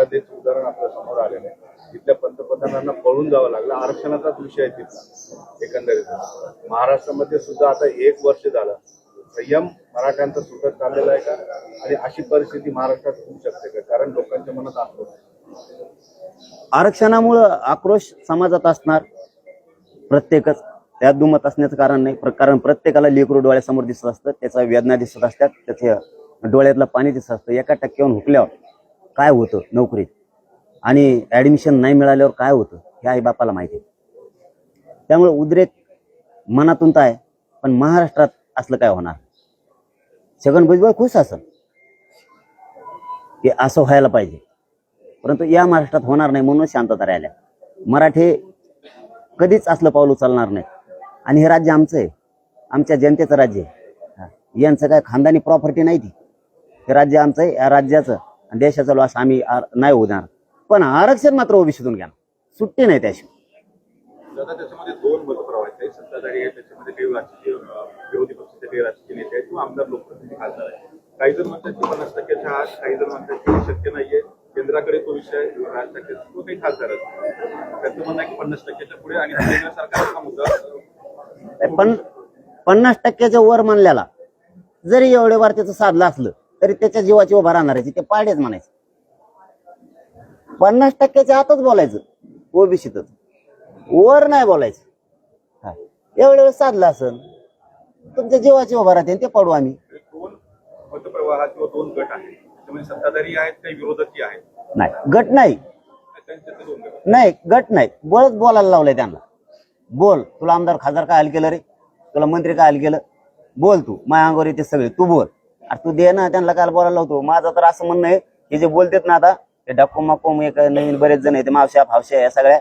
बांगलादेशचं उदाहरण आपल्यासमोर आलेलं आहे. तिथल्या पंतप्रधानांना पळून जावं लागलं. आरक्षणाचाच विषय आहे तिथला एकंदरीत. महाराष्ट्रामध्ये सुद्धा आता एक वर्ष झालं. संयम मराठ्यांचा सुटत चाललेला आहे का? आणि अशी परिस्थिती महाराष्ट्रात होऊ शकते का? कारण लोकांच्या मनात आक्रोश. आरक्षणामुळं आक्रोश समाजात असणार. प्रत्येकच त्यात दुमत असण्याचं कारण नाही. कारण प्रत्येकाला लेकरू डोळ्यासमोर दिसत असतं त्याचा वेदना दिसत असतात त्याच्या डोळ्यातलं पाणी दिसत असतं. एका टक्क्यावर हुकल्यावर काय होतं नोकरीत? आणि ऍडमिशन नाही मिळाल्यावर काय होतं? हे आई बापाला माहिती आहे. त्यामुळे उद्रेक मनातून तर आहे पण महाराष्ट्रात असलं काय होणार? छगन भुजबळ खुश असं की असं व्हायला पाहिजे. परंतु या महाराष्ट्रात होणार नाही म्हणून शांतता राहिल्या. मराठे कधीच असलं पाऊल उचलणार नाही आणि हे राज्य आमचं आहे. आमच्या जनतेचं राज्य आहे. हा. यांचं काय खानदानी प्रॉपर्टी नाही ती. हे राज्य आमचं आहे. या राज्याचं आणि देशाचा लॉस आम्ही नाही होणार पण आरक्षण मात्र ओबीसीतून घ्या सुट्टी नाही त्याशिवाय त्याच्यामध्ये दोन मतप्रवाह आहेत. काही सत्ताधारी आहेत. त्याच्यामध्ये काही राजकीय अं, विरोधी पक्षाचे काही राजकीय नेते आहेत किंवा आमदार लोकप्रतिनिधी खासदार आहेत. काही जण म्हणतात की पन्नास टक्क्याच्या आत काही जण म्हणतात की शक्य नाहीये. केंद्राकडे तो विषय किंवा काही खासदार आहेत. त्यांचं म्हणणं आहे की पन्नास टक्क्याच्या पुढे आणि केंद्र सरकारचा मुद्दा अं, पण पन्नास टक्क्याच्या वर मानल्याला जरी एवढे वार त्याचं साधलं असलं तरी त्याच्या जीवाची उभा राहणाऱ्याची ते पाडेच म्हणायचं. पन्नास टक्क्याच्या आतच बोलायचं. ओबीसीतच. वर नाही बोलायचं. हा. एवढे वेळ साधलं असेल. तुमच्या जीवाची उभा राहते ते पाडू आम्ही. दोन मतप्रवाहात किंवा दोन गट आहेत. सत्ताधारी आहेत काही विरोधकही आहेत. नाही गट नाही. नाही गट नाही. बळच बोलायला लावलंय त्यांना. बोल तुला आमदार खासदार काय हाल केलं रे? तुला मंत्री काय हाल केलं? बोल तू. माझ्या अंगावर येते सगळे. तू बोल. अरे तू दे ना त्यांना काय बोलायला लावतो माझं तर असं म्हणणं आहे हे जे बोलतेत ना आता ते डाको माकोम एक नवीन बरेच जण आहेत ते मावश्या फावश्या या सगळ्या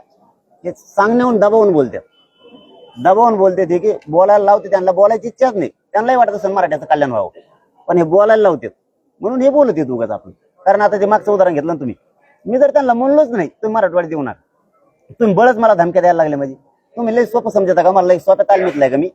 हे सांगण्याहून दबावून बोलतात. दबावून बोलते ते की बोलायला लावते त्यांना बोलायची इच्छाच नाही. त्यांनाही वाटत असेल मराठ्याचं कल्याण व्हावं. पण हे बोलायला लावतात. म्हणून हे बोलत येत उगाच आपण. कारण आता ते मागचं उदाहरण घेतलं ना तुम्ही. मी जर त्यांना म्हणलोच नाही तुम्ही मराठवाडी देऊ नका. तुम्ही बळच मला धमक्या द्यायला लागले म्हणजे तुम्ही लई सोपं समजता का? मला लई सोप्या ताल आहे का मी?